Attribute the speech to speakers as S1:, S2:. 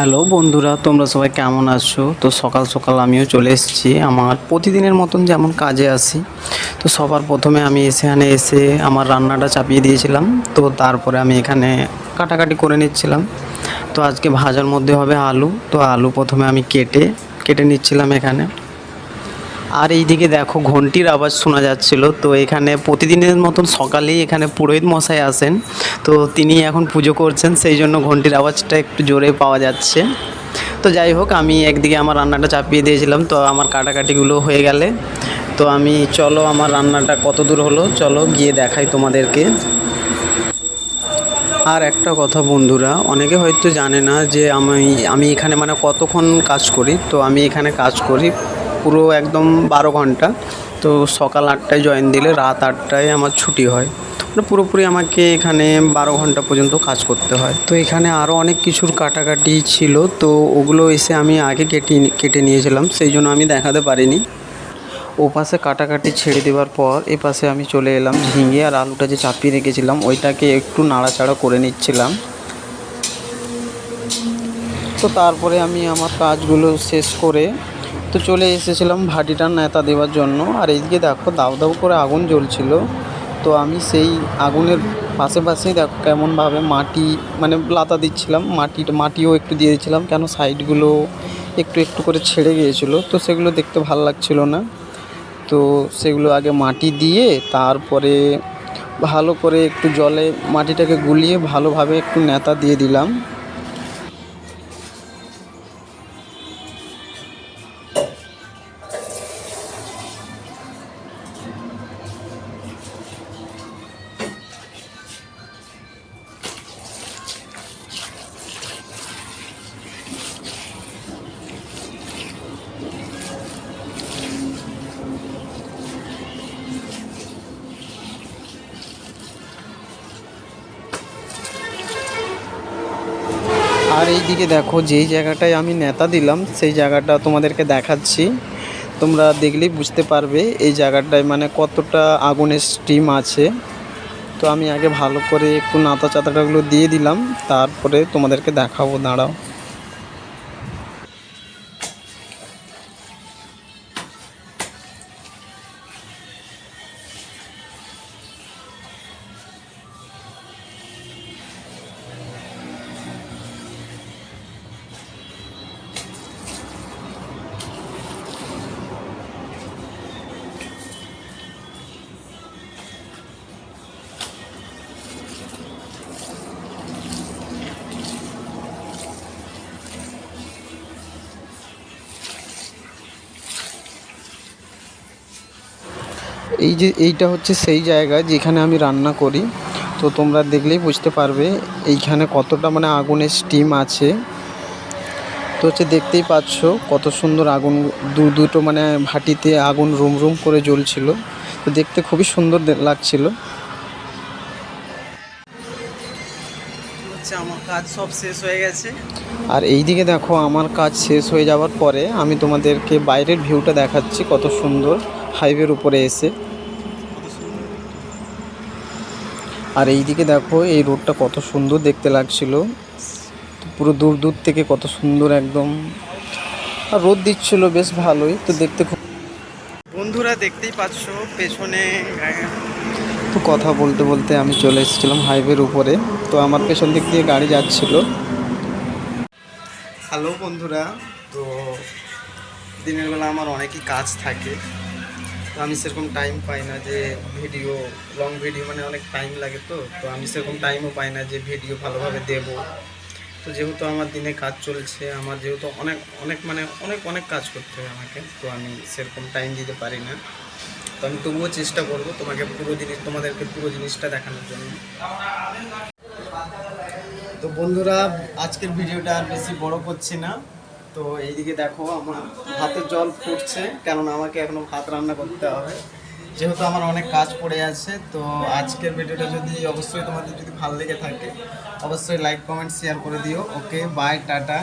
S1: Hello বন্ধুরা, তোমরা সবাই কেমন আছো? তো সকাল সকাল আমিও চলে এসেছি। আমার প্রতিদিনের মতন যেমন কাজে আসি তো সবার প্রথমে আমি এসে এখানে এসে আমার রান্নাটা চাপিয়ে দিয়েছিলাম। তো তারপরে আমি এখানে কাটাকাটি করে নিচ্ছিলাম। তো আজকে ভাজার মধ্যে হবে আলু। তো আলু প্রথমে আমি কেটে কেটে নিচ্ছিলাম এখানে। আর এইদিকে দেখো, ঘন্টির আওয়াজ শোনা যাচ্ছিল। তো এখানে প্রতিদিনের মতন সকালেই এখানে পুরোহিত মশাই আসেন। তো তিনি এখন পুজো করছেন, সেই জন্য ঘন্টির আওয়াজটা একটু জোরে পাওয়া যাচ্ছে। তো যাই হোক, আমি একদিকে আমার রান্নাটা চাপিয়ে দিয়েছিলাম। তো আমার কাটাকাটিগুলো হয়ে গেলে। তো আমি, চলো আমার রান্নাটা কত দূর হলো, চলো গিয়ে দেখাই তোমাদেরকে। আর একটা কথা বন্ধুরা, অনেকে হয়তো জানে না যে আমি আমি এখানে মানে কতক্ষণ কাজ করি। তো আমি এখানে কাজ করি পুরো একদম বারো ঘণ্টা। তো সকাল আটটায় জয়েন দিলে রাত আটটায় আমার ছুটি হয়। মানে পুরোপুরি আমাকে এখানে বারো ঘণ্টা পর্যন্ত কাজ করতে হয়। তো এখানে আরও অনেক কিছুর কাটাকাটি ছিল। তো ওগুলো এসে আমি আগে কেটে কেটে নিয়েছিলাম। সেই জন্য আমি দেখাতে পারিনি। ও পাশে কাটাকাটি ছেড়ে দেওয়ার পর এ পাশে আমি চলে এলাম ঝিঙে আর আলুটা যে চাপিয়ে রেখেছিলাম, ওইটাকে একটু নাড়াচাড়া করে নিচ্ছিলাম। তো তারপরে আমি আমার কাজগুলো শেষ করে তো চলে এসেছিলাম ভাটিটা নেতা দেওয়ার জন্য। আর এইদিকে দেখো, দাউ দাউ করে আগুন জ্বলছিল। তো আমি সেই আগুনের পাশে পাশেই দেখো কেমনভাবে মাটি মানে লাতা দিচ্ছিলাম। মাটি, মাটিও একটু দিয়ে দিচ্ছিলাম কেন সাইডগুলো একটু একটু করে ছেড়ে গিয়েছিল। তো সেগুলো দেখতে ভালো লাগছিল না। তো সেগুলো আগে মাটি দিয়ে তারপরে ভালো করে একটু জলে মাটিটাকে গুলিয়ে ভালোভাবে একটু নেতা দিয়ে দিলাম। আর এইদিকে দেখো, যেই জায়গাটায় আমি নেতা দিলাম, সেই জায়গাটা তোমাদেরকে দেখাচ্ছি। তোমরা দেখলেই বুঝতে পারবে এই জায়গাটায় মানে কতটা আগুনের স্টিম আছে। তো আমি আগে ভালো করে একটু নাতা চাতাটাগুলো দিয়ে দিলাম, তারপরে তোমাদেরকে দেখাবো, দাঁড়াও। এই যে এইটা হচ্ছে সেই জায়গা যেখানে আমি রান্না করি। তো তোমরা দেখলেই বুঝতে পারবে এইখানে কতটা মানে আগুনের স্টিম আছে। তো হচ্ছে দেখতেই পাচ্ছ কত সুন্দর আগুন দু দুটো মানে ভাটিতে আগুন রুম রুম করে জ্বলছিল। তো দেখতে খুবই সুন্দর লাগছিল। হচ্ছে আমার কাজ সব শেষ হয়ে গেছে। আর এইদিকে দেখো আমার কাজ শেষ হয়ে যাওয়ার পরে আমি তোমাদেরকে বাইরের ভিউটা দেখাচ্ছি কত সুন্দর। হাইওয়ের উপরে এসে। আর এইদিকে দেখো এই রোডটা কত সুন্দর দেখতে লাগছিল। পুরো দূর দূর থেকে কত সুন্দর একদম। আর রোদ দিচ্ছিল বেশ ভালোই তো দেখতে খুব বন্ধুরা দেখতেই পাচ্ছ পেছনে তো কথা বলতে বলতে আমি চলে এসেছিলাম হাইওয়ের উপরে। তো আমার পেছন দিক দিয়ে গাড়ি যাচ্ছিল। হ্যালো বন্ধুরা তো দিনের বেলা আমার অনেকই কাজ থাকে। আমি সেরকম টাইম পাই না যে ভিডিও লং ভিডিও মানে অনেক টাইম লাগে তো তো আমি সেরকম টাইমও পাই না যে ভিডিও ভালোভাবে দেব। তো যেহেতু আমার দিনে কাজ চলছে, আমার যেহেতু অনেক অনেক মানে অনেক অনেক কাজ করতে হয় আমাকে, তো আমি সেরকম টাইম দিতে পারি না। তো আমি তবুও চেষ্টা করব তোমাকে পুরো জিনিস, তোমাদেরকে পুরো জিনিসটা দেখানোর জন্য। তো বন্ধুরা, আজকের ভিডিওটা আর বেশি বড় করছি না। তো এইদিকে দেখো আমার হাতে জল ফুটছে, কেননা আমাকে এখনও ভাত রান্না করতে হবে। যেহেতু আমার অনেক কাজ পড়ে আছে, তো আজকের ভিডিওটা যদি অবশ্যই তোমাদের যদি ভালো লেগে থাকে, অবশ্যই লাইক কমেন্ট শেয়ার করে দিও। Okay bye tata.